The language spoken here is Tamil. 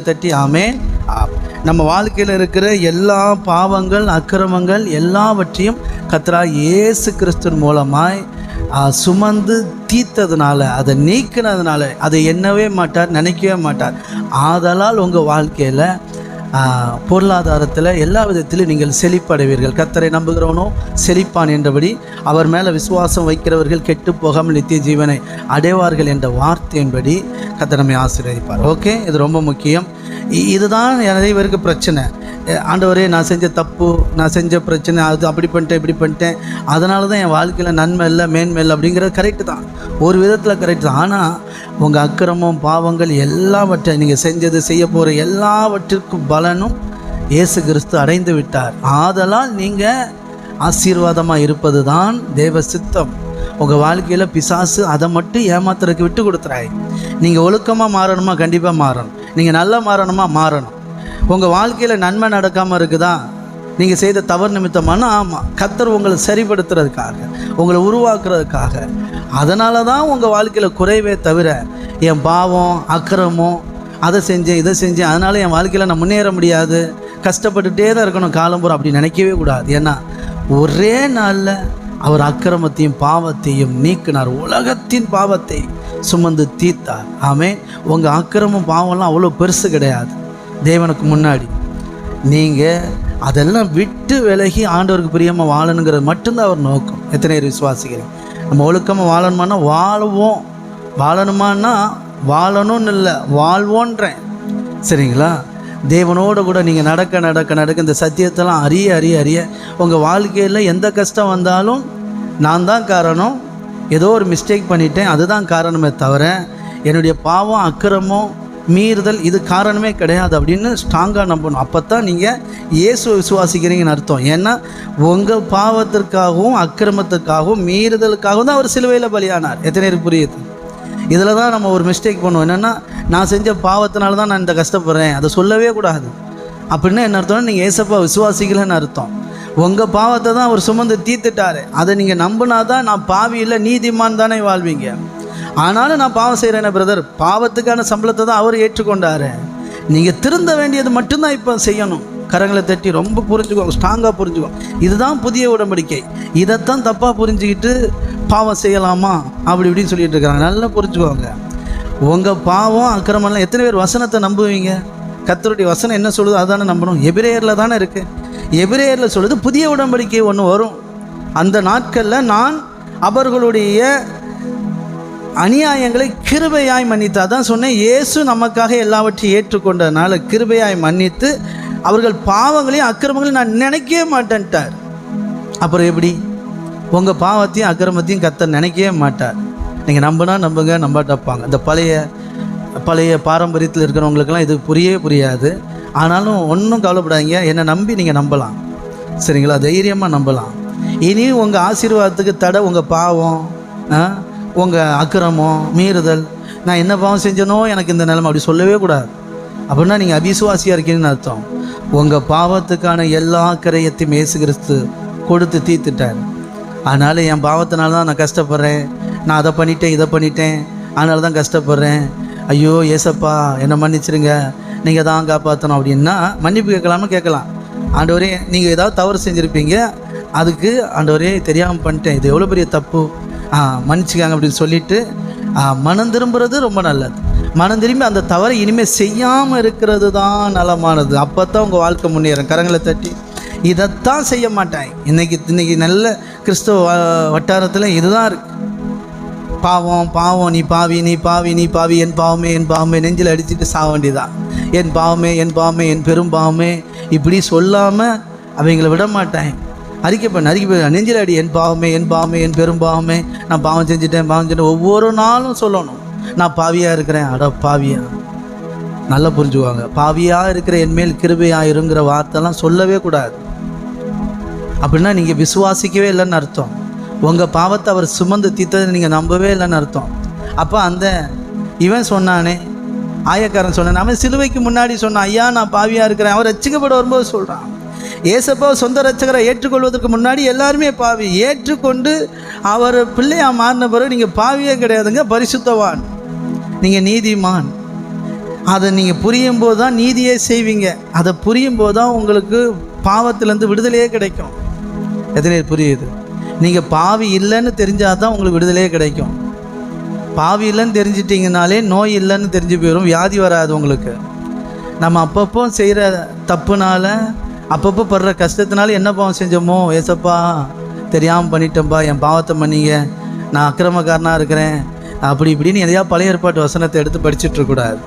தட்டி ஆமே நம்ம வாழ்க்கையில் இருக்கிற எல்லா பாவங்கள் அக்கிரமங்கள் எல்லாவற்றையும் கத்ரா இயேசு கிறிஸ்துவின் மூலமாய் சுமந்து தீர்த்ததுனால அதை நீக்கினதுனால அதை எண்ணவே மாட்டார் நினைக்கவே மாட்டார். ஆதலால் உங்கள் வாழ்க்கையில் பொருளாதாரத்தில் எல்லா விதத்திலும் நீங்கள் செழிப்படைவீர்கள். கத்தரை நம்புகிறவனோ செழிப்பான் என்றபடி அவர் மேலே விசுவாசம் வைக்கிறவர்கள் கெட்டு போகாமல் நித்திய ஜீவனை அடைவார்கள் என்ற வார்த்தையின்படி கத்தர் ஆசீர்வதிப்பார். ஓகே இது ரொம்ப முக்கியம். இ- இதுதான் நிறைய பேருக்கு பிரச்சனை. ஆண்டவரே நான் செஞ்ச தப்பு நான் செஞ்ச பிரச்சனை அது அப்படி பண்ணிட்டேன் இப்படி பண்ணிட்டேன். அதனால தான் என் வாழ்க்கையில் நன்மை இல்லை மேன்மை இல்லை அப்படிங்கிறது கரெக்டு தான். ஒரு விதத்தில் கரெக்ட் தான். ஆனால் உங்கள் அக்கிரமம் பாவங்கள் எல்லாவற்றை நீங்கள் செஞ்சது செய்ய போகிற எல்லாவற்றிற்கும் பலனும் இயேசு கிறிஸ்து அடைந்து விட்டார். ஆதலால் நீங்கள் ஆசீர்வாதமாக இருப்பது தான் தேவ சித்தம். உங்கள் வாழ்க்கையில் பிசாசு அதை மட்டும் ஏமாத்துறதுக்கு விட்டு கொடுத்துறாய். நீங்கள் ஒழுக்கமாக மாறணுமா? கண்டிப்பாக மாறணும். நீங்கள் நல்லா மாறணுமா? மாறணும். உங்கள் வாழ்க்கையில் நன்மை நடக்காமல் இருக்குதா? நீங்கள் செய்த தவறு நிமித்தமான ஆமாம் கத்தர் உங்களை சரிப்படுத்துறதுக்காக உங்களை உருவாக்குறதுக்காக. அதனால தான் உங்கள் வாழ்க்கையில் குறைவே தவிர என் பாவம் அக்கிரமம் அதை செஞ்சேன் இதை செஞ்சேன் அதனால் என் வாழ்க்கையில் நான் முன்னேற முடியாது கஷ்டப்பட்டுட்டே தான் இருக்கணும் காலம்புறம் அப்படி நினைக்கவே கூடாது. ஏன்னா ஒரே நாளில் அவர் அக்கிரமத்தையும் பாவத்தையும் நீக்கினார். உலகத்தின் பாவத்தை சுமந்து தீர்த்தார். ஆமே உங்கள் அக்கிரமம் பாவம்லாம் அவ்வளோ பெருசு கிடையாது. தேவனுக்கு முன்னாடி. நீங்கள் அதெல்லாம் விட்டு விலகி ஆண்டவருக்கு பிரியமாக வாழணுங்கிறது மட்டும்தான் அவர் நோக்கம். எத்தனை பேர் விசுவாசிக்கிறேன் நம்ம ஒழுக்கமாக வாழணுமானா வாழுவோம். வாழணுமான்னா வாழணும்னு இல்லை வாழ்வோன்றேன். சரிங்களா? தேவனோடு கூட நீங்கள் நடக்க நடக்க நடக்க இந்த சத்தியத்தெல்லாம் அறிய அறிய அறிய உங்கள் வாழ்க்கையில் எந்த கஷ்டம் வந்தாலும் நான் தான் காரணம். ஏதோ ஒரு மிஸ்டேக் பண்ணிட்டேன் அதுதான் காரணமே தவிர என்னுடைய பாவம் அக்கிரமம் மீறுதல் இது காரணமே கிடையாது அப்படின்னு ஸ்ட்ராங்காக நம்பணும். அப்போ தான் நீங்கள் இயேசுவை விசுவாசிக்கிறீங்கன்னு அர்த்தம். ஏன்னா உங்கள் பாவத்திற்காகவும் அக்கிரமத்துக்காகவும் மீறுதலுக்காகவும் தான் அவர் சிலுவையில் பலியானார். எத்தனை பேருக்கு புரியுது? இதில் தான் நம்ம ஒரு மிஸ்டேக் பண்ணுவோம். என்னென்னா நான் செஞ்ச பாவத்தினால தான் நான் இந்த கஷ்டப்படுறேன். அதை சொல்லவே கூடாது. அப்படின்னா என்ன அர்த்தம்னா நீங்கள் ஏசப்பா விசுவாசிக்கலன்னு அர்த்தம். உங்கள் பாவத்தை தான் அவர் சுமந்து தீர்த்துட்டாரு. அதை நீங்கள் நம்பினா தான் நான் பாவி இல்லை நீதிமான் தானே வாழ்வீங்க. ஆனாலும் நான் பாவம் செய்கிறேனே பிரதர் பாவத்துக்கான சம்பளத்தை தான் அவர் ஏற்றுக்கொண்டாரு. நீங்கள் திருந்த வேண்டியது மட்டும்தான் இப்போ செய்யணும். கரங்களை தட்டி ரொம்ப புரிஞ்சுக்கோங்க ஸ்ட்ராங்காக புரிஞ்சுக்கோங்க. இதுதான் புதிய உடம்படிக்கை இதைத்தான் தப்பாக புரிஞ்சுக்கிட்டு பாவம் செய்யலாமா? அப்படி இப்படின்னு சொல்லிட்டு இருக்காங்க. நல்லா புரிஞ்சுக்கோங்க. உங்கள் பாவம் அக்கிரமெல்லாம் எத்தனை பேர் வசனத்தை நம்புவீங்க? கத்தருடைய வசனம் என்ன சொல்லுதோ அதானே நம்பணும். எபிரேயரில் தானே இருக்குது எபிரேயரில் சொல்லுது புதிய உடம்படிக்கை ஒன்று வரும். அந்த நாட்களில் நான் அவர்களுடைய அநியாயங்களை கிருபையாய் மன்னித்து அதான் சொன்னேன். இயேசு நமக்காக எல்லாவற்றையும் ஏற்றுக்கொண்டதுனால கிருபையாய் மன்னித்து அவர்கள் பாவங்களையும் அக்கிரமங்களையும் நான் நினைக்கவே மாட்டேன்ட்டார். அப்புறம் எப்படி? உங்கள் பாவத்தையும் அக்கிரமத்தையும் கத்த நினைக்கவே மாட்டார். நீங்கள் நம்பினா நம்புங்க நம்பாட்டப்பாங்க இந்த பழைய பழைய பாரம்பரியத்தில் இருக்கிறவங்களுக்கெல்லாம் இது புரியவே புரியாது. ஆனாலும் ஒன்றும் கவலைப்படாதீங்க. என்னை நம்பி நீங்கள் நம்பலாம். சரிங்களா? தைரியமாக நம்பலாம். இனி உங்கள் ஆசீர்வாதத்துக்கு தடை உங்கள் பாவம். உங்கள் அக்கிரமம் மீறுதல் நான் என்ன பாவம் செஞ்சனோ எனக்கு இந்த நிலைமை அப்படி சொல்லவே கூடாது. அப்படின்னா நீங்கள் அபிசுவாசியாக இருக்கீங்கன்னு அர்த்தம். உங்கள் பாவத்துக்கான எல்லா கரையத்தையும் இயேசு கிறிஸ்து கொடுத்து தீர்த்துட்டார். அதனால் என் பாவத்தினால தான் நான் கஷ்டப்படுறேன். நான் அதை பண்ணிட்டேன் இதை பண்ணிட்டேன். அதனால தான் கஷ்டப்படுறேன். ஐயோ ஏசப்பா என்னை மன்னிச்சிருங்க. நீங்கள் தான் காப்பாற்றணும் அப்படின்னா மன்னிப்பு கேட்கலாமா? கேட்கலாம். ஆண்டவரே நீங்கள் ஏதாவது தவறு செஞ்சுருப்பீங்க. அதுக்கு ஆண்டவரே தெரியாமல் பண்ணிட்டேன். இது எவ்வளோ பெரிய தப்பு. மன்னிச்சுக்காங்க அப்படின்னு சொல்லிட்டு ஆ, மனம் திரும்புறது ரொம்ப நல்லது. மனம் திரும்பி அந்த தவறை இனிமேல் செய்யாமல் இருக்கிறது தான் நலமானது. அப்போ தான் உங்கள் வாழ்க்கை முன்னேறும். கரங்களை தட்டி இதைத்தான் செய்ய மாட்டேன் இன்னைக்கு இன்னைக்கு நல்ல கிறிஸ்தவ வட்டாரத்தில் இதுதான் இருக்கு. பாவம் பாவம் நீ பாவி நீ பாவி நீ பாவி என் பாவமே என் பாவமே நெஞ்சில் அடிச்சுட்டு சாக வேண்டியதான் என் பாவமே என் பாவமே என் பெரும் பாவமே. இப்படி சொல்லாமல் அவங்கள விட மாட்டேன் அறிக்கை பண்ண அறிக்கை பண்ண. நெஞ்சில் அடி என் பாவமே என் பாவமே என் பெரும் பாவமே. நான் பாவம் செஞ்சுட்டேன் பாவம் செஞ்சுட்டேன். ஒவ்வொரு நாளும் சொல்லணும். நான் பாவியாக இருக்கிறேன். அட பாவியா. நல்லா புரிஞ்சுக்குவாங்க பாவியாக இருக்கிற என் மேல் வார்த்தைலாம் சொல்லவே கூடாது. அப்படின்னா நீங்கள் விசுவாசிக்கவே இல்லைன்னு அர்த்தம். உங்கள் பாவத்தை அவர் சுமந்து தீர்த்ததை நீங்கள் நம்பவே இல்லைன்னு அர்த்தம். அப்போ அந்த இவன் சொன்னானே ஆயக்காரன் சொன்னான் அவன் சிலுவைக்கு முன்னாடி சொன்னான் ஐயா நான் பாவியாக இருக்கிறேன். அவர் ரச்சிக்கப்பட வரும்போது சொல்கிறான் ஏசப்பா சொந்த ரச்சகரை ஏற்றுக்கொள்வதற்கு முன்னாடி எல்லாருமே பாவி. ஏற்றுக்கொண்டு அவர் பிள்ளையாக மாறின பிறகு நீங்கள் பாவியே கிடையாதுங்க பரிசுத்தவான். நீங்கள் நீதிமான். அதை நீங்கள் புரியும் போது தான் நீதியே செய்வீங்க. அதை புரியும் போது தான் உங்களுக்கு பாவத்திலேருந்து விடுதலையே கிடைக்கும். எத்தனை புரியுது? நீங்கள் பாவி இல்லைன்னு தெரிஞ்சால் தான் உங்களுக்கு விடுதலையே கிடைக்கும். பாவி இல்லைன்னு தெரிஞ்சிட்டிங்கனாலே நோய் இல்லைன்னு தெரிஞ்சு போயிடும் வியாதி வராது உங்களுக்கு. நம்ம அப்பப்போ செய்கிற தப்புனால அப்பப்போ படுற கஷ்டத்தினால என்ன பாவம் செஞ்சோமோ? ஏசப்பா தெரியாமல் பண்ணிட்டேன்ப்பா என் பாவத்தை பண்ணிங்க நான் அக்கிரமக்காரனாக இருக்கிறேன். அப்படி இப்படின்னு எதையா பழைய ஏற்பாட்டு வசனத்தை எடுத்து படிச்சுட்ருக்கூடாது இருக்கக்கூடாது.